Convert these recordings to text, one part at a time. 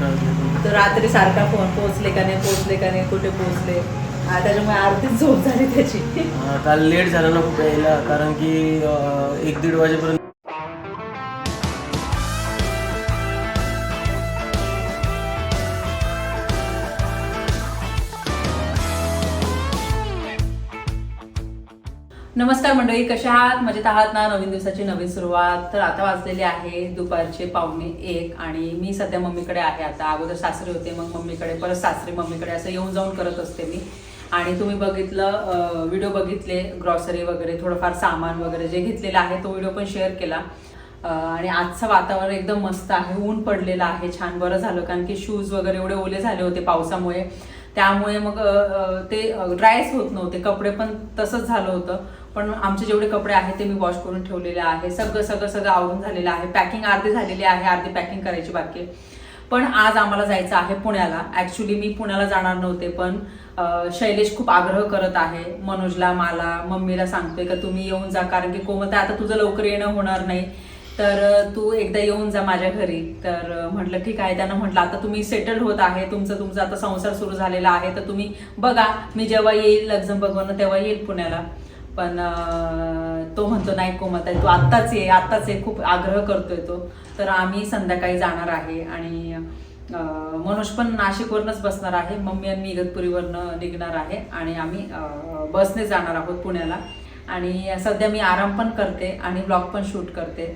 तर रात्री सारखा फोन पोहोचले का नाही पोहोचले का नाही कुठे पोहोचले? त्याच्यामुळे अर्धीच झोप झाली त्याची. काल लेट झालं ना खूप यायला कारण की एक दीड वाजेपर्यंत नमस्कार मंडळी कशा आहात? मजेत आहात ना? नवीन दिवसाची नवीन सुरुवात. तर आता वाजलेली आहे दुपारचे पावणे एक आणि मी सध्या मम्मीकडे आहे आता. अगोदर सासरे होते मग मम्मीकडे परत सासरे मम्मीकडे असं येऊन जाऊन करत असते मी. आणि तुम्ही बघितलं व्हिडिओ बघितले ग्रॉसरी वगैरे थोडंफार सामान वगैरे जे घेतलेलं आहे तो व्हिडिओ पण शेअर केला. आणि आजचं वातावरण एकदम मस्त आहे ऊन पडलेलं आहे छान बरं झालं. कारण की शूज वगैरे एवढे ओले झाले होते पावसामुळे. त्यामुळे मग ते ड्रायच होत नव्हते कपडे पण तसंच झालं होतं. पण आमचे जेवढे कपडे आहेत ते मी वॉश करून ठेवलेले आहे. सगळं सगळं सगळं आवरून झालेलं आहे. पॅकिंग अर्धी झालेली आहे. अर्धी पॅकिंग करायची बाकी पण आज आम्हाला जायचं आहे पुण्याला. ॲक्च्युली मी पुण्याला जाणार नव्हते पण शैलेश खूप आग्रह करत आहे. मनोजला मला मम्मीला सांगतोय का तुम्ही येऊन जा कारण की कोमता आता तुझं लवकर येणं होणार नाही. तर तू एकदा येऊन जा माझ्या घरी. तर म्हटलं ठीक आहे. त्यानं म्हटलं आता तुम्ही सेटल्ड होत आहे. तुमचं तुमचा आता संसार सुरू झालेला आहे. तर तुम्ही बघा मी जेव्हा येईल लग्न बघवणं तेव्हा येईल पुण्याला. पण तो म्हणतो नाही कोमत आहे तू आत्ताच ये आत्ताच ये खूप आग्रह करतोय तो. तर आम्ही संध्याकाळी जाणार आहे आणि मनोज पण नाशिकवरनच बसणार आहे. मम्मी आणि इगतपुरीवरनं निघणार आहे आणि आम्ही बसने जाणार आहोत पुण्याला. आणि सध्या मी आराम पण करते आणि ब्लॉग पण शूट करते.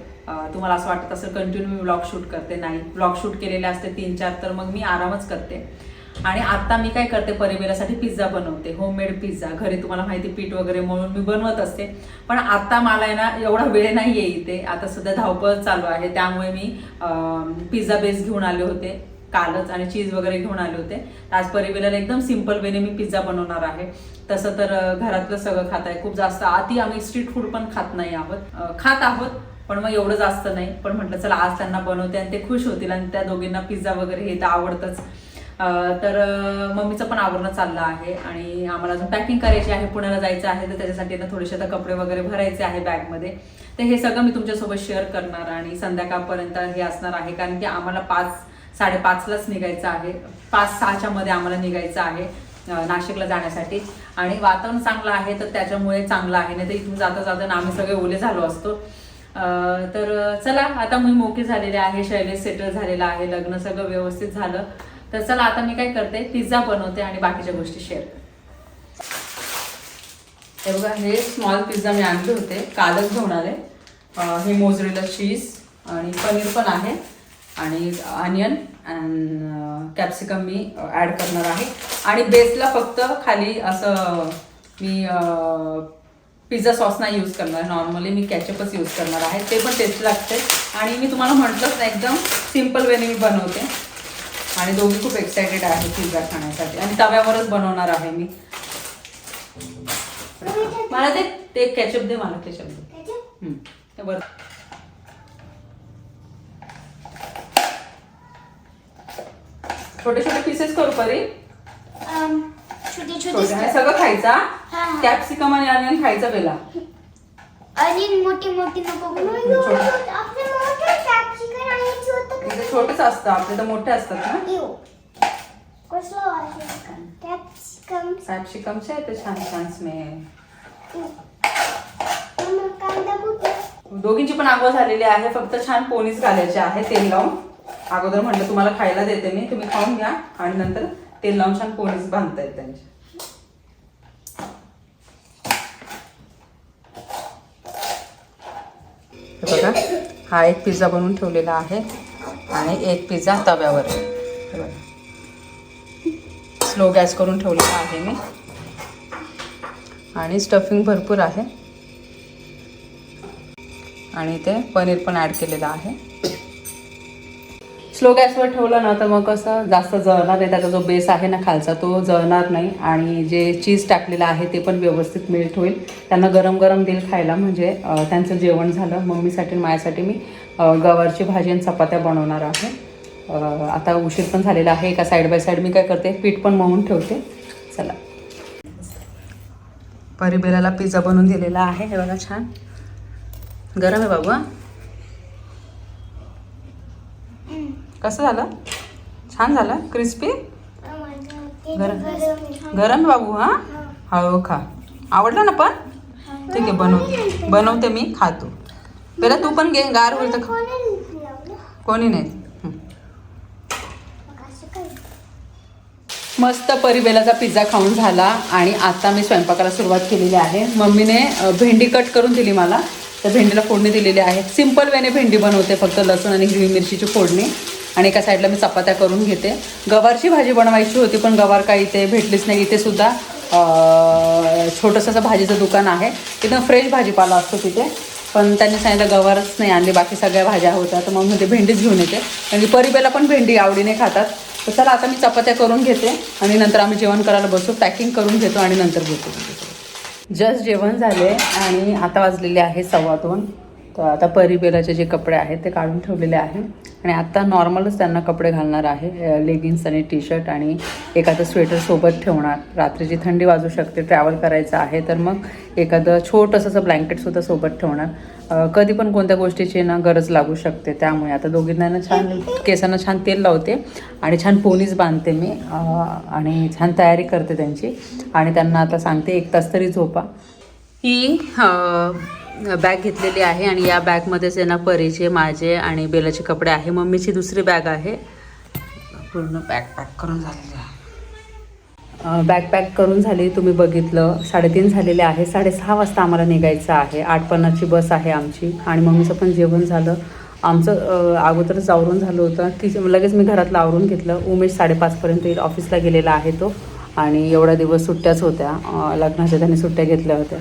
तुम्हाला असं वाटत असेल कंटिन्यू मी ब्लॉग शूट करते. नाही ब्लॉग शूट केलेले असते तीन चार तर मग मी आरामच करते. आणि आता मी काय करते परिवारासाठी पिझ्झा बनवते. होममेड पिझ्झा घरी तुम्हाला माहिती पीठ वगैरे म्हणून मी बनवत असते. पण आता मला आहे ना एवढा वेळ नाही आहे इथे. आता सध्या धावपळ चालू आहे. त्यामुळे मी पिझ्झा बेस घेऊन आले होते. कालच आणि चीज वगैरे घेऊन आले होते. आज परिवाराला एकदम सिंपल वेने मी पिझ्झा बनवणार आहे. तसं तर घरातलं सगळं खात आहे. खूप जास्त आधी आम्ही स्ट्रीट फूड पण खात नाही आहोत. खात आहोत पण मग एवढं जास्त नाही. पण म्हटलं चला आज त्यांना बनवते आणि ते खुश होतील आणि त्या दोघींना पिझ्झा वगैरे हे तर आवडतंच. तर मम्मीचं पण आवरणं चाललं आहे आणि आम्हाला अजून पॅकिंग करायची आहे पुण्याला जायचं आहे तर त्याच्यासाठी ना थोडेसे आता कपडे वगैरे भरायचे आहे बॅगमध्ये तर हे सगळं मी तुमच्यासोबत शेअर करणार आणि संध्याकाळपर्यंत हे असणार आहे कारण की आम्हाला पाच साडेपाचलाच निघायचं आहे. पाच सहाच्या मध्ये आम्हाला निघायचं आहे नाशिकला जाण्यासाठी. आणि वातावरण चांगलं आहे तर त्याच्यामुळे चांगलं आहे. नाही तर इथून जाता जाताना आम्ही सगळे ओले झालो असतो. तर चला आता मी मोके झालेले आहे शैलेश सेटल झालेला आहे लग्न सगळं व्यवस्थित झालं. तर चला आता मी काय करते पिझ्झा बनवते आणि बाकीच्या गोष्टी शेअर हे बघा हे स्मॉल पिझ्झा मी आणले होते कालच घेऊन आले हे मोजरेला चीज आणि पनीर पण आहे. आणि अनियन अँड कॅप्सिकम मी ॲड करणार आहे. आणि बेसला फक्त खाली असं मी पिझ्झा सॉस नाही यूज करणार. नॉर्मली मी कॅचअपच यूज करणार आहे. ते पण टेस्ट लागते. आणि मी तुम्हाला म्हटलंच ना एकदम सिंपल वेने मी बनवते. आणि दोघी खूप एक्सायटेड आहे पिझ्झा खाण्यासाठी. आणि तव्यावरच बनवणार आहे मी. मला ते ते कॅचअप दे मला कॅचअप दे. बरं. छोटे छोटे पीसेस करू परी सगळं खायचा. कॅप्सिकम आणि अनियन खायचा पहिला आणि मोठी मोठी नको छोटे. आपले मोठे कॅप्सिकम आणि छोटं इथे छोटेच असतं आपले तर मोठे असतात ना? कॅप्सिकमचे आहे ते छान छान स्मेल दोघींची पण आंघोळ झालेली आहे फक्त छान पोणीच घालायचे आहे तेल लावून. अगोदर म्हटलं तुम्हाला खायला देते मी तुम्ही खाऊन घ्या. आणि नंतर तेल लावून छान पोणीच बांधता येत त्यांचे. हे बघा हा एक पिझ्झा बनवून ठेवलेला आहे. आणि एक पिझ्झा तव्यावर. बघा. स्लो गॅस करून ठेवलेला आहे मी. आणि स्टफिंग भरपूर आहे. आणि ते पनीर पण ॲड केलेलं आहे. स्लो गॅसवर ठेवलं ना तर मग कसं जास्त जळणार नाही. त्याचा जो बेस आहे ना खालचा तो जळणार नाही. आणि जे चीज टाकलेलं आहे ते पण व्यवस्थित मिळत होईल. त्यांना गरम गरम देईल खायला म्हणजे त्यांचं जेवण झालं. मम्मीसाठी माझ्यासाठी मी गवारची भाजी आणि चपात्या बनवणार आहे. आता उशीर पण झालेला आहे एका साईड बाय साईड मी काय करते पीठ पण मळून ठेवते. चला. परिबेराला पिझ्झा बनवून दिलेला आहे हे बघा छान. गरम आहे बाबू हा? कसं झालं? छान झालं? क्रिस्पी गरम. गरम. बाबू हा? हो. खा आवडलं ना पण? ठीक आहे बनवते बनवते मी खातो. पहिला तू पण घे गार होईल तर कोणी नाही. मस्त परिबेलाचा पिझ्झा खाऊन झाला आणि आता मी स्वयंपाकाला सुरुवात केलेली आहे. मम्मीने भेंडी कट करून दिली मला. तर भेंडीला फोडणी दिलेली आहे. सिंपल वेने भेंडी बनवते फक्त लसूण आणि हिरवी मिरचीची फोडणी. आणि एका साईडला मी चपात्या करून घेते. गवारची भाजी बनवायची होती पण गवार काही इथे भेटलीच नाही. इथे सुद्धा छोटंसं असं भाजीचं दुकान आहे. तिथं फ्रेश भाजीपाला असतो तिथे. पण त्यांनी सांगितलं गवारच नाही आणली बाकी सगळ्या भाज्या होत्या. तर मग म्हणते भेंडीच घेऊन येते. आणि परिबेला पण भेंडी आवडीने खातात. तर चला आता मी चपात्या करून घेते आणि नंतर आम्ही जेवण करायला बसू. पॅकिंग करून घेतो आणि नंतर घेतो जस्ट जेवण झाले आणि आता वाजलेले आहे सव्वा दोन. तर आता परिबेलाचे जे कपडे आहेत ते काढून ठेवलेले आहे. आणि आत्ता नॉर्मलच त्यांना कपडे घालणार आहे. लेगिन्स आणि टी शर्ट आणि एखादं स्वेटर सोबत ठेवणार. रात्रीची थंडी वाजू शकते ट्रॅव्हल करायचं आहे तर मग एखादं छोटंसं असं ब्लँकेटसुद्धा सोबत ठेवणार. कधी पण कोणत्या गोष्टीची ना गरज लागू शकते त्यामुळे आता दोघींना छान केसांना छान तेल लावते आणि छान पोनीज बांधते मी आणि छान तयारी करते त्यांची. आणि त्यांना आता सांगते एक तास तरी झोपा. ही बॅग घेतलेली आहे आणि या बॅगमध्येच आहे ना परीचे माझे आणि बेलाचे कपडे आहे. मम्मीची दुसरी बॅग आहे. पूर्ण बॅग पॅक करून झालेली आहे. बॅग पॅक करून झाली तुम्ही बघितलं. साडेतीन झालेले आहे. साडेसहा वाजता आम्हाला निघायचं आहे. आठ पन्नासची बस आहे आमची. आणि मम्मीचं पण जेवण झालं. आमचं अगोदरच आवरून झालं होतं. की लगेच मी घरातलं आवरून घेतलं. उमेश साडेपाचपर्यंत येईल. ऑफिसला गेलेला आहे तो. आणि एवढ्या दिवस सुट्ट्याच होत्या. लग्नाच्या त्यांनी सुट्ट्या घेतल्या होत्या.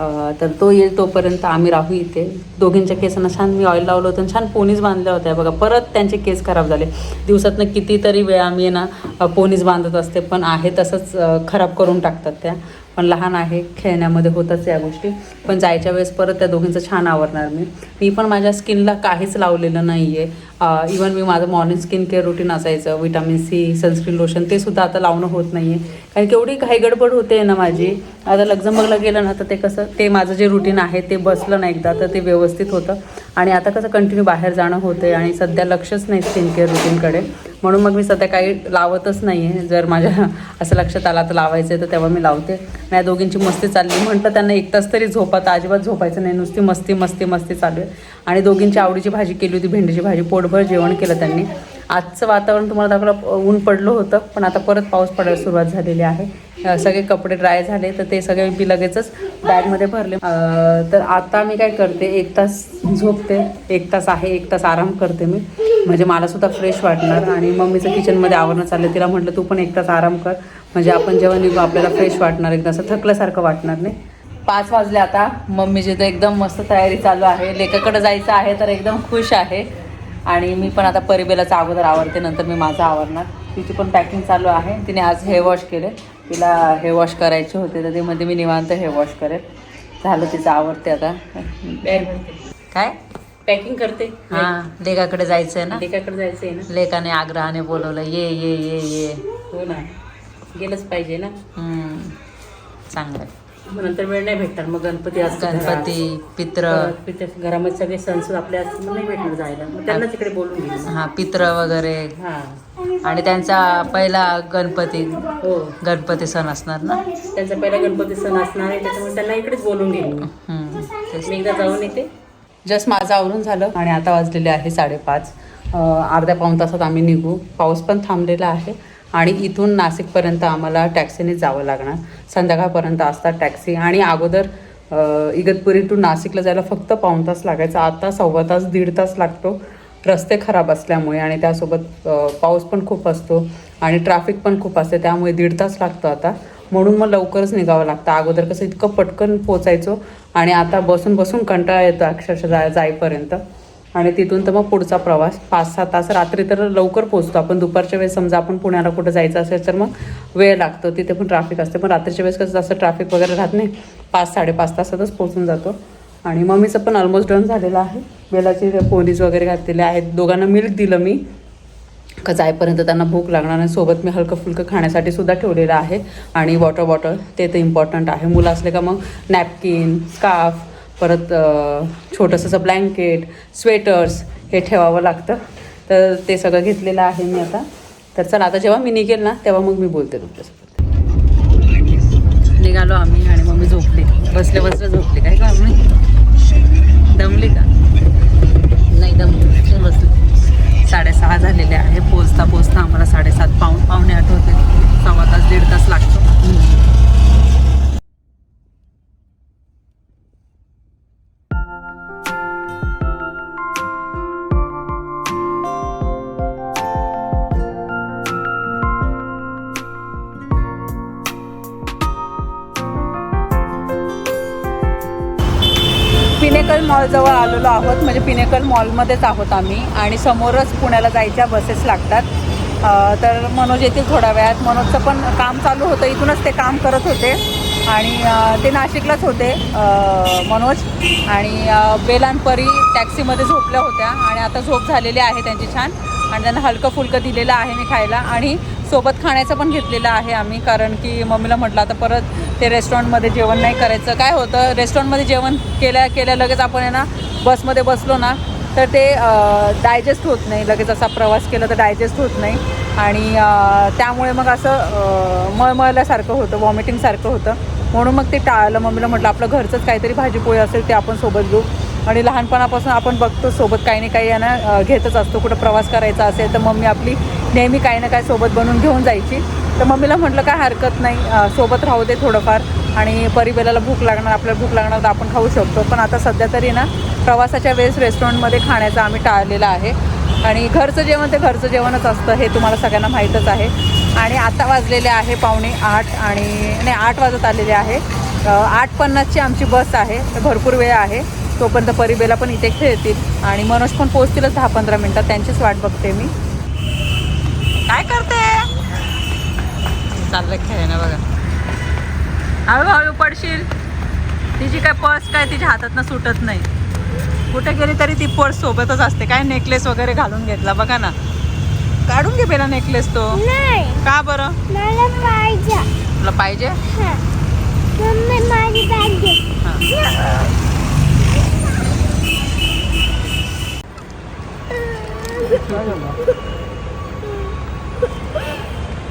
तर तो येईल तोपर्यंत आम्ही राहू इथे. दोघींच्या केसांना छान मी ऑइल लावलं होतं आणि छान पोनीज बांधल्या होत्या. बघा परत त्यांचे केस खराब झाले. दिवसातनं कितीतरी वेळा मी ना पोनीज बांधत असते पण आहे तसंच खराब करून टाकतात त्या. पण लहान आहे खेळण्यामध्ये होतच या गोष्टी. पण जायच्या वेळेस परत त्या दोघींचं छान आवरणार मी. मी पण माझ्या स्किनला काहीच लावलेलं नाही आहे इवन मी माझं मॉर्निंग स्किन केअर रुटीन असायचं विटामिन सी सनस्क्रीन लोशन ते सुद्धा आता लावणं होत नाही आहे कारण की एवढी काही गडबड होते ना माझी आता लक्झमबर्गला गेलं ना तर ते कसं ते माझं जे रुटीन आहे ते बसलं ना एकदा तर ते व्यवस्थित होतं. आणि आता कसं कंटिन्यू बाहेर जाणं होतं आणि सध्या लक्षच नाही स्किन केअर रुटीनकडे म्हणून मग मी सध्या काही लावतच नाही आहे जर माझ्या असं लक्षात आलं तर लावायचं आहे तर तेव्हा मी लावते. नाही दोघींची मस्ती चालली. म्हटलं त्यांना एक तास तरी झोपा तर अजिबात झोपायचं नाही. नुसती मस्ती मस्ती मस्ती चालू आहे. आणि दोघींची आवडीची भाजी केली होती भेंडीची भाजी. पोटभर जेवण केलं त्यांनी. आजचं वातावरण तुम्हाला दाखवलं ऊन पडलं होतं पण आता परत पाऊस पडायला सुरुवात झालेली आहे. सगळे कपडे ड्राय झाले तर ते सगळे मी लगेचच बॅगमध्ये भरले. तर आता मी काय करते एक तास झोपते एक तास आहे एक तास आराम करते मी. म्हणजे मलासुद्धा फ्रेश वाटणार आणि मम्मीचं किचनमध्ये आवरणं चाललं तिला म्हटलं तू पण एक तास आराम कर. म्हणजे आपण जेव्हा निघू आपल्याला फ्रेश वाटणार एकदा असं थकल्यासारखं वाटणार नाही. पाच वाजले आता. मम्मीची तर एकदम मस्त तयारी चालू आहे. लेकाकडे जायचं आहे तर एकदम खुश आहे. आणि मी पण आता परिबेलाचं अगोदर आवडते नंतर मी माझं आवडणार तिची पण पॅकिंग चालू आहे. तिने आज हेअर वॉश केले. तिला हेअर वॉश करायचे होते तर ते मध्ये मी निवांत हेअर वॉश करेल. झालं तिचं आवडते आता. काय? पॅकिंग करते. हां लेकाकडे जायचं आहे ना? लेकाकडे जायचंय ना? लेकाने आग्रहाने बोलवलं ये ये ये ये. हो ना. गेलंच पाहिजे ना. चांगलं आहे. नंतर वेळ नाही भेटणार. मग गणपती असतात गणपती पित्र. पित्र- घरामध्ये सगळे सण सुद्धा आपले असतात मग नाही भेटणार जायला. मग त्यांना तिकडे बोलून घेऊ हा पित्र वगैरे. हा. आणि त्यांचा पहिला गणपती हो. गणपती सण असणार ना? त्यांचा पहिला गणपती सण असणार आहे त्याच्यामुळे त्यांना इकडेच बोलून घेऊ. मी एकदा जाऊन येते. जस्ट माझं आवरून झालं आणि आता वाजलेले आहे साडेपाच. अर्ध्या पाऊण तासात आम्ही निघू. पाऊस पण थांबलेला आहे. आणि इथून नाशिकपर्यंत आम्हाला टॅक्सीने जावं लागणार. संध्याकाळपर्यंत असतात टॅक्सी आणि अगोदर इगतपुरी टू नाशिकला जायला फक्त पाऊण तास लागायचा. आता सव्वा तास दीड तास लागतो. रस्ते खराब असल्यामुळे आणि त्यासोबत पाऊस पण खूप असतो आणि ट्रॅफिक पण खूप असते. त्यामुळे दीड तास लागतो आता. म्हणून मग लवकरच निघावं लागतं. अगोदर कसं इतकं पटकन पोचायचो आणि आता बसून बसून कंटाळा येतो अक्षरशः जाय जाईपर्यंत. आणि तिथून तर मग पुढचा प्रवास. पाच सहा तास रात्री तर लवकर पोहोचतो आपण. दुपारच्या वेळेस समजा आपण पुण्याला कुठं जायचं असेल तर मग वेळ लागतो. तिथे पण ट्रॅफिक असते. पण रात्रीच्या वेळेस कसं जास्त ट्रॅफिक वगैरे राहत नाही. पाच साडेपाच तासातच पोहोचून जातो. आणि मम्मीचं पण ऑलमोस्ट डन झालेलं आहे. बेलाची पोलीस वगैरे घातलेले आहेत. दोघांना मिल्क दिलं मी. का जाईपर्यंत त्यांना भूक लागणार नाही. सोबत मी हलकं फुलकं खाण्यासाठी सुद्धा ठेवलेलं आहे. आणि वॉटर बॉटल ते तर इम्पॉर्टंट आहे. मुलं असले का मग नॅपकिन स्काफ परत छोटंसं असं ब्लँकेट स्वेटर्स हे ठेवावं लागतं. तर ते सगळं घेतलेलं आहे मी आता. तर चला आता जेव्हा मी निघेल ना तेव्हा मग मी बोलते तुमच्यासोबत. निघालो आम्ही आणि मग मी झोपली. बसले बसले झोपले. काय का मम्मी दमली का? नाही दमली. बसली. साडेसहा झालेले आहे. पोचता पोचता आम्हाला साडेसात मॉलजवळ आलेलो आहोत. म्हणजे पिनेकल मॉलमध्येच आहोत आम्ही. आणि समोरच पुण्याला जायच्या बसेस लागतात. तर मनोज येतील थोड्या वेळात. मनोजचं पण काम चालू होतं. इथूनच ते काम करत होते. आणि ते नाशिकलाच होते मनोज. आणि बेलानपरी टॅक्सीमध्ये झोपल्या होत्या. आणि आता झोप झालेली आहे त्यांची छान. आणि त्यांना हलकं फुलकं दिलेलं आहे मी खायला. आणि सोबत खाण्याचं पण घेतलेलं आहे आम्ही कारण की मम्मीला म्हटलं आता परत ते रेस्टॉरंटमध्ये जेवण नाही करायचं. काय होतं रेस्टॉरंटमध्ये जेवण केल्या केल्या लगेच आपण आहे ना बसमध्ये बसलो ना तर ते डायजेस्ट होत नाही. लगेच असा प्रवास केला तर डायजेस्ट होत नाही. आणि त्यामुळे मग असं मळमळल्यासारखं होतं वॉमिटिंगसारखं होतं. म्हणून मग ते टाळलं. मम्मीला म्हटलं आपलं घरचंच काहीतरी भाजीपोळी असेल ते आपण सोबत घेऊ. आणि लहानपणापासून आपण बघतो सोबत काही ना काही यांना घेतच असतो. कुठं प्रवास करायचा असेल तर मम्मी आपली नेहमी काही ना काही सोबत बनवून घेऊन जायची. तर मम्मीला म्हटलं काय हरकत नाही सोबत राहू दे थोडंफार आणि परिबेलाला भूक लागणार आपल्याला भूक लागणार तर आपण खाऊ शकतो. पण आता सध्या तरी ना प्रवासाच्या वेळेस रेस्टॉरंटमध्ये खाण्याचं आम्ही टाळलेलं आहे. आणि घरचं जेवण ते घरचं जेवणच असतं हे तुम्हाला सगळ्यांना माहीतच आहे. आणि आता वाजलेले आहे पावणे आठ आणि नाही आठ वाजत आलेले आहे. आठ पन्नासची आमची बस आहे तर भरपूर वेळ आहे. तोपर्यंत परिबेला पण इथे खेळतील. आणि मनोज पण पोचतीलच दहा पंधरा मिनटात त्यांचीच वाट बघते मी. काय करते? चाललंय खेळणं बघा. हळूहळू पडशील. तिची काय पर्स काय तिच्या हातातनं सुटत नाही. कुठे गेली तरी ती पर्स सोबतच असते. काय नेकलेस वगैरे घालून घेतला बघा ना. काढून घे बेला नेकलेस तो. नाही. का बरं? पाहिजे. तुला पाहिजे? माझी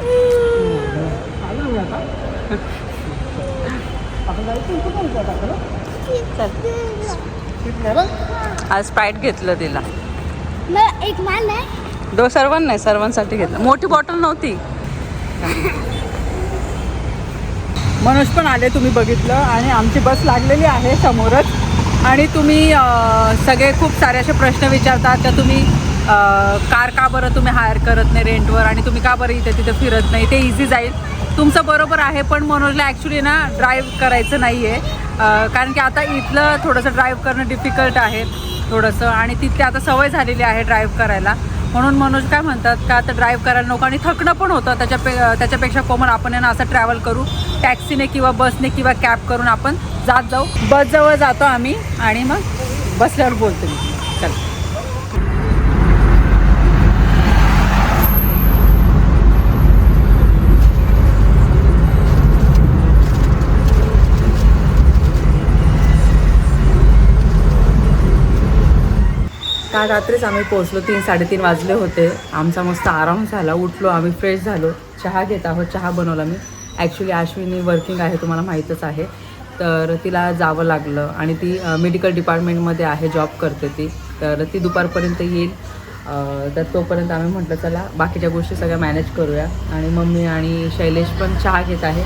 आज स्प्राईट घेतलं तिला. एक मान आहे. दो सर्वांना नाही सर्वांसाठी घेतलं. मोठी बॉटल नव्हती. मनोज पण आले तुम्ही बघितलं. आणि आमची बस लागलेली आहे समोरच. आणि तुम्ही सगळे खूप सारे असे प्रश्न विचारतात तर तुम्ही कार का बरं तुम्ही हायर करत नाही रेंटवर आणि तुम्ही का बरं इथे तिथे फिरत नाही? ते इझी जाईल. तुमचं बरोबर आहे पण मनोजला ॲक्च्युली ना ड्राईव्ह करायचं नाही आहे कारण की आता इथलं थोडंसं ड्राईव्ह करणं डिफिकल्ट आहे थोडंसं. आणि तिथे आता सवय झालेली आहे ड्राईव्ह करायला. म्हणून मनोज काय म्हणतात का आता ड्राईव्ह करायला नको? आणि थकणं पण होतं. त्याच्यापे त्याच्यापेक्षा कोमल आपण आहे ना असं ट्रॅव्हल करू. टॅक्सीने किंवा बसने किंवा कॅब करून आपण जात जाऊ. बसजवळ जातो आम्ही आणि मग बसल्यावर बोलतो मी चल काल रात्रीच आम्ही पोहोचलो तीन साडेतीन वाजले होते. आमचा मस्त आराम झाला उठलो आम्ही फ्रेश झालो. चहा घेत आहोत चहा बनवला मी. ॲक्च्युली अश्विनी वर्किंग आहे तुम्हाला माहीतच आहे. तर तिला जावं लागलं आणि ती मेडिकल डिपार्टमेंटमध्ये आहे जॉब करते ती. तर ती दुपारपर्यंत येईल. तर तोपर्यंत आम्ही म्हटलं चला बाकीच्या गोष्टी सगळ्या मॅनेज करूया. आणि मम्मी आणि शैलेश पण चहा घेत आहे.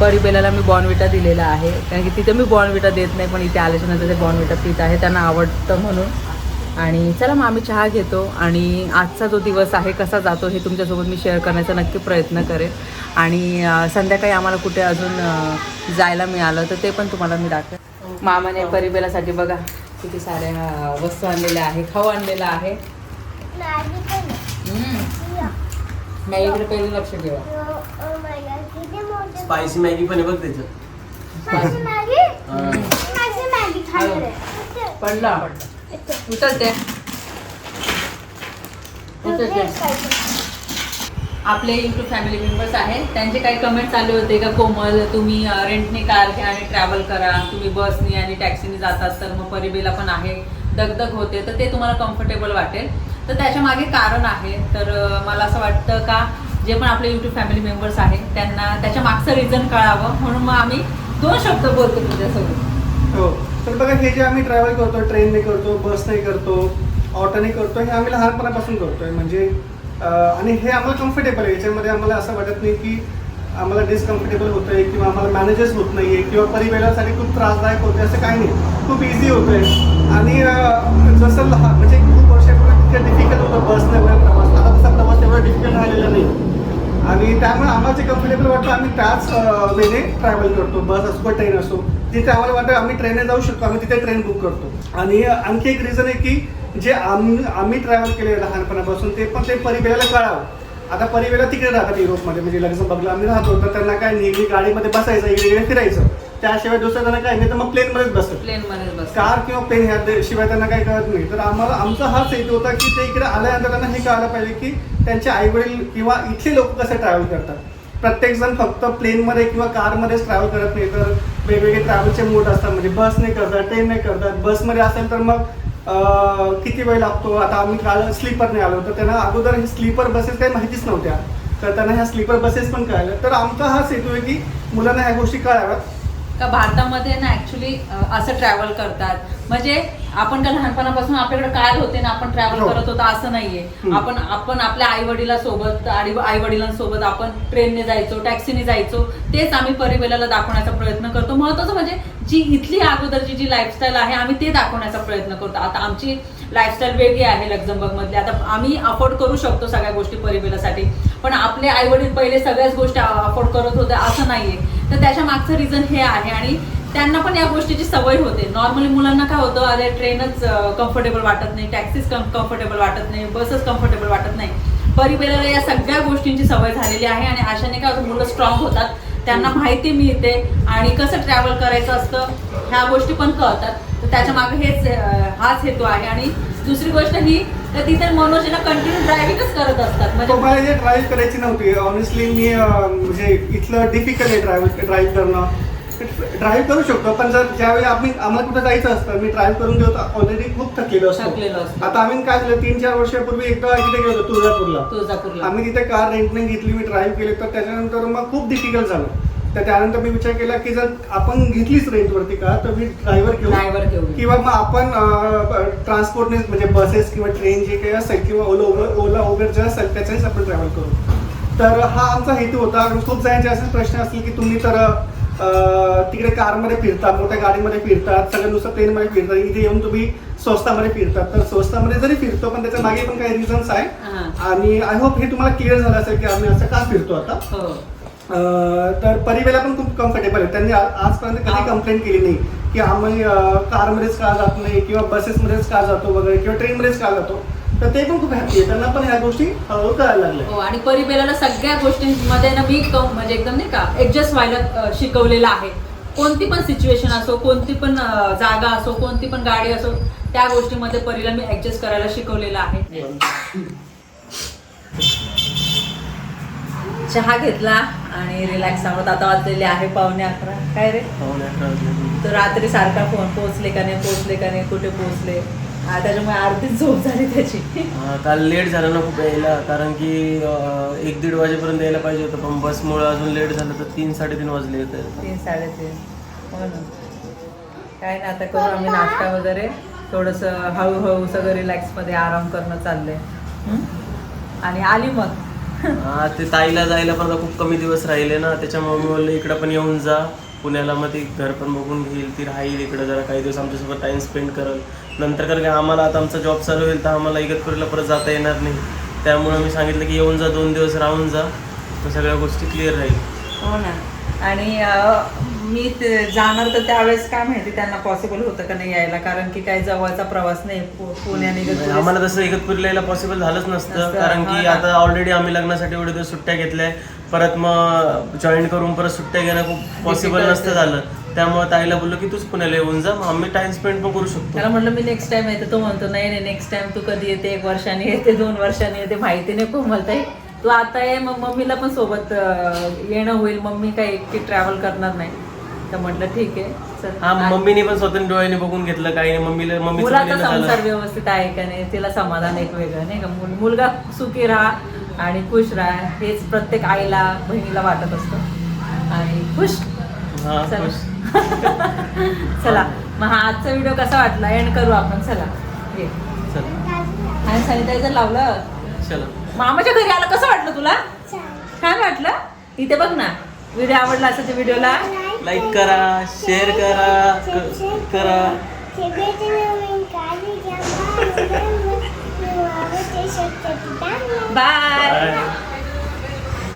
करीबेलाला मी बॉर्नविटा दिलेला आहे. कारण की तिथे मी बॉर्नविटा देत नाही पण इथे आल्याच्यानंतर ते बॉर्नविटा पित आहे. त्यांना आवडतं म्हणून. आणि चला मग आम्ही चहा घेतो आणि आजचा जो दिवस आहे कसा जातो हे तुमच्यासोबत मी शेअर करण्याचा नक्की प्रयत्न करेन. आणि संध्याकाळी आम्हाला कुठे अजून जायला मिळालं तर ते पण तुम्हाला मी दाखवेन. मामाने परिबेलासाठी बघा किती साऱ्या वस्तू आणलेल्या आहे खाऊ आणलेला आहे. मॅगीकडे पहिले लक्ष ठेवा. Oh, oh my God, किती मोठे? स्पायसी मॅगी पण आहे बघ हा. आहे. पडला. उचलते. आपले यूट्यूब फॅमिली मेंबर्स आहेत. त्यांचे काही कमेंट आले होते का कोमल तुम्ही रेंटने कार घ्या आणि ट्रॅव्हल करा. तुम्ही बसने आणि टॅक्सीने जातात तर मग परिबेला पण आहे. दगदग होते. तर ते तुम्हाला कम्फर्टेबल वाटेल. तर त्याच्यामागे कारण आहे. तर मला असं वाटतं का जे पण आपले यूट्यूब फॅमिली मेंबर्स आहेत त्यांना त्याच्या मागचं रिझन कळावं. म्हणून मग आम्ही दोन शब्द बोलतो तुमच्यासोबत. हो. तर बघा हे जे आम्ही ट्रॅव्हल करतो ट्रेनने करतो बसने करतो ऑटोने करतो हे आम्ही लहानपणापासून करतोय. म्हणजे आणि हे आम्हाला कम्फर्टेबल आहे. याच्यामध्ये आम्हाला असं वाटत नाही की आम्हाला डिस्कम्फर्टेबल होत आहे किंवा आम्हाला मॅनेजेस होत नाही आहे किंवा परिवारासाठी खूप त्रासदायक होते असं काही नाही. खूप इझी होतं आहे आणि जसं लहान म्हणजे खूप वर्षापूर्वी तितकं डिफिकल्ट होतं बसने वगैरे प्रवास. आता तसा प्रवास एवढा डिफिकल्ट राहिलेला नाही. आणि त्यामुळे आम्हाला जे कम्फर्टेबल वाटतं आम्ही त्याच वेने ट्रॅव्हल करतो. बस असो किंवा ट्रेन असो. जिथे आम्हाला वाटतं आम्ही ट्रेनने जाऊ शकतो. आम्ही तिथे ट्रेन बुक करतो. आणि आणखी एक रिझन आहे की जे आम्ही आम्ही ट्रॅव्हल केले लहानपणापासून ते पण ते परिवेला कळावं. आता परिवेला तिकडे राहतात युरोपमध्ये. म्हणजे लक्झमबर्गला आम्ही राहतो तर त्यांना काय नेहमी गाडीमध्ये बसायचं इकडे इकडे फिरायचं. त्याशिवाय दुसरं त्यांना काय नाही तर मग प्लेनमध्येच बसतात. प्लेन मध्ये बस कार किंवा पेन ह्या शिवाय त्यांना काही कळत नाही. तर आम्हाला आमचा हाच हेतू होता की ते इकडे आल्यानंतर त्यांना हे कळायला पाहिजे की त्यांचे आईवडील किंवा इथले लोक कसे ट्रॅव्हल करतात. प्रत्येक जण फक्त प्लेनमध्ये किंवा कारमध्येच ट्रॅव्हल करत नाही तर वेगवेगळे ट्रॅव्हलचे मोड असतात. म्हणजे बसने करतात ट्रेनने करतात. बसमध्ये असेल तर मग अं, किती वेळ लागतो? आता आम्ही काल स्लीपरने आलो तर त्यांना अगोदर हे स्लीपर बसेस काही माहितीच नव्हत्या. तर त्यांना ह्या स्लीपर बसेस पण कळाल्या. तर आमचा हाच हेतू आहे की मुलांना ह्या गोष्टी कळाव्यात. का भारतामध्ये ना ऍक्च्युली असं ट्रॅव्हल करतात. म्हणजे आपण का लहानपणापासून आपल्याकडे काय होते ना आपण ट्रॅव्हल हो. करत होतो असं नाहीये. आपण आपण आपल्या आई वडिलांसोबत आई वडिलांसोबत आपण ट्रेनने जायचो टॅक्सीने जायचो तेच आम्ही परिवेलाला दाखवण्याचा प्रयत्न करतो. महत्वाचं म्हणजे जी इथली अगोदरची जी लाईफस्टाईल आहे आम्ही ते दाखवण्याचा प्रयत्न करतो. आता आमची लाईफस्टाईल वेगळी आहे लक्झमबर्ग मधली आता आम्ही अफोर्ड करू शकतो सगळ्या गोष्टी परिवेलासाठी पण आपले आई वडील पहिले सगळ्याच गोष्टी अफोर्ड करत होते असं नाहीये. तर त्याच्या मागचं रिझन हे आहे आणि त्यांना पण या गोष्टीची सवय होते. नॉर्मली मुलांना काय होतं अरे ट्रेनच कम्फर्टेबल वाटत नाही टॅक्सीच कम्फर्टेबल वाटत नाही बसच कम्फर्टेबल वाटत नाही. परिवाराला या सगळ्या गोष्टींची सवय झालेली आहे आणि अशाने काय होतं मुलं स्ट्रॉंग होतात. त्यांना माहिती मिळते आणि कसं ट्रॅव्हल करायचं असतं ह्या गोष्टी पण कळतात. तर त्याच्यामागे हेच हाच हेतू आहे. आणि दुसरी गोष्ट ही तर तिथे मनोजीला कंटिन्यू ड्रायव्हिंगच करत असतात. म्हणजे मला जे ड्राईव्ह करायची नव्हती. ऑनेस्टली मी अं, म्हणजे इथलं डिफिकल्ट आहे ड्राईव्ह ड्राईव्ह करणं. ड्राईव्ह करू शकतो पण जर ज्यावेळी आम्ही आम्हाला कुठं जायचं असतं मी ड्राईव्ह करून गेलो ऑलरेडी खूप थकलेलो थकलेलो असतो. असतो. आता आम्ही काय झालं तीन चार वर्षापूर्वी एकदा तिथे गेलो होतो तुळजापूरला. तुळजापूरला. आम्ही तिथे कार रेंटने घेतली मी ड्राईव्ह केले तर त्याच्यानंतर मग खूप डिफिकल्ट झालं. तर त्यानंतर मी विचार केला की जर आपण घेतलीच रेंटवरती कार तर मी ड्रायव्हर घेऊ? ड्रायव्हर घेऊन किंवा मग आपण ट्रान्सपोर्टने म्हणजे बसेस किंवा ट्रेन जे काही असेल किंवा ओला उबर ओला उबर जे असेल त्याच्यानेच आपण ट्रॅव्हल करू. तर हा आमचा हेतू होता. आणि खूप जणांचे असे प्रश्न असतील की तुम्ही तर अं, तिकडे कारमध्ये फिरता मोठ्या गाडीमध्ये फिरतात सगळं नुसतं ट्रेनमध्ये फिरतात इथे येऊन तुम्ही स्वस्तामध्ये फिरतात तर स्वस्तामध्ये जरी फिरतो पण त्याच्यामागे पण काही रिझन्स आहे. हा. आणि आय होप हे तुम्हाला क्लिअर झालं असेल की आम्ही असं का फिरतो आता. हो. तर परिवेला पण खूप कम्फर्टेबल आहे. त्यांनी आजपर्यंत हा. कधी कंप्लेंट केली नाही की आम्ही कारमध्येच का जात नाही किंवा बसेसमध्येच का जातो वगैरे किंवा ट्रेनमध्येच का जातो. तर ते पण खूप हॅपी आहे. त्यांना पण ह्या गोष्टी कळायला लागल्या. हो आणि परिबेलाला सगळ्या गोष्टींमध्ये ना मी म्हणजे एकदम नाही का ऍडजस्ट व्हायला शिकवलेलं आहे. कोणती पण सिच्युएशन असो कोणती पण जागा असो कोणती पण गाडी असो त्या गोष्टीमध्ये परीला मी ऍडजस्ट करायला शिकवलेलं आहे. चहा घेतला आणि रिलॅक्स आहोत. आता वाजलेले आहे पावणे अकरा. काय रे? पाहुणे अकरा. तर रात्री सारखा फोन पोहोचले का नाही पोहोचले का नाही कुठे पोहोचले? त्याच्यामुळे अर्धीच झोप झाली त्याची. काल लेट झालं ना खूप यायला कारण की एक दीड वाजेपर्यंत यायला पाहिजे होतं पण बसमुळे अजून लेट झालं तर तीन साडेतीन वाजले तर तीन साडेतीन. हो ना. काय ना आता करू आम्ही नाश्ता वगैरे. थोडंसं हळूहळू सगळं रिलॅक्समध्ये आराम करणं चाललंय? आणि आली मग. हा ते ताईला जायला पण आता खूप कमी दिवस राहिले ना त्याच्यामुळे मी बोलले इकडं पण येऊन जा. पुण्याला मग ती घर पण बघून घेईल ती राहील इकडं जरा काही दिवस आमच्यासोबत टाइम स्पेंड करेल. नंतर कारण आम्हाला आता आमचा जॉब चालू होईल तर आम्हाला इगतपुरीला परत जाता येणार नाही. त्यामुळे मी सांगितलं की येऊन जा दोन दिवस राहून जा. सगळ्या गोष्टी क्लिअर राहील. हो ना. आणि मी ते जाणार तर त्यावेळेस काय माहिती त्यांना पॉसिबल होतं का नाही यायला? कारण की काही जवळचा प्रवास नाही पु- पुण्याने इगतपुरी- आम्हाला तसं इगतपुरीला यायला पॉसिबल झालंच नसतं. नसतं, कारण हा की ना. आता ऑलरेडी आम्ही लग्नासाठी एवढे दिवस सुट्ट्या घेतल्या. परत मग जॉईन करून परत सुट्ट्या घेणं खूप पॉसिबल Difficult नसतं झालं. त्यामुळे ताईला बोललो की तूच पुण्याला येऊन जा. मग आम्ही टाइम स्पेंड पण करू शकतो. त्याला म्हटलं मी नेक्स्ट टाइम येते. तो म्हणतो नाही नाही नेक्स्ट टाइम तू कधी येते? एक वर्षाने येते दोन वर्षाने येते. माहिती नाही कोमलताई तू आता ये मग मम्मीला पण सोबत येणं होईल. मम्मी काही एकटी ट्रॅव्हल करणार नाही. तर म्हटलं ठीक आहे. हा मम्मीने पण स्वतंत्र डोळ्याने बघून घेतलं. काही नाही मम्मीला मम्मीचं मुलाचा संसार व्यवस्थित आहे का नाही तिला समाधान एक वेगळं नाही का? मुल- मुलगा सुखी राहा आणि खुश राहा. हेच प्रत्येक आईला बहिणीला वाटत असतं. आणि खुश. हा चला. खुश. चला. मग हा आजचा व्हिडिओ कसा वाटला? एंड करू आपण. चला. चल. आणि सॅनिटायझर लावलं? चला. मामाच्या घरी आलं कसं वाटलं तुला? छान वाटलं? इथे बघ ना व्हिडिओ आवडला असेल तर व्हिडिओला लाईक करा शेअर करा क- करा बाय Bye.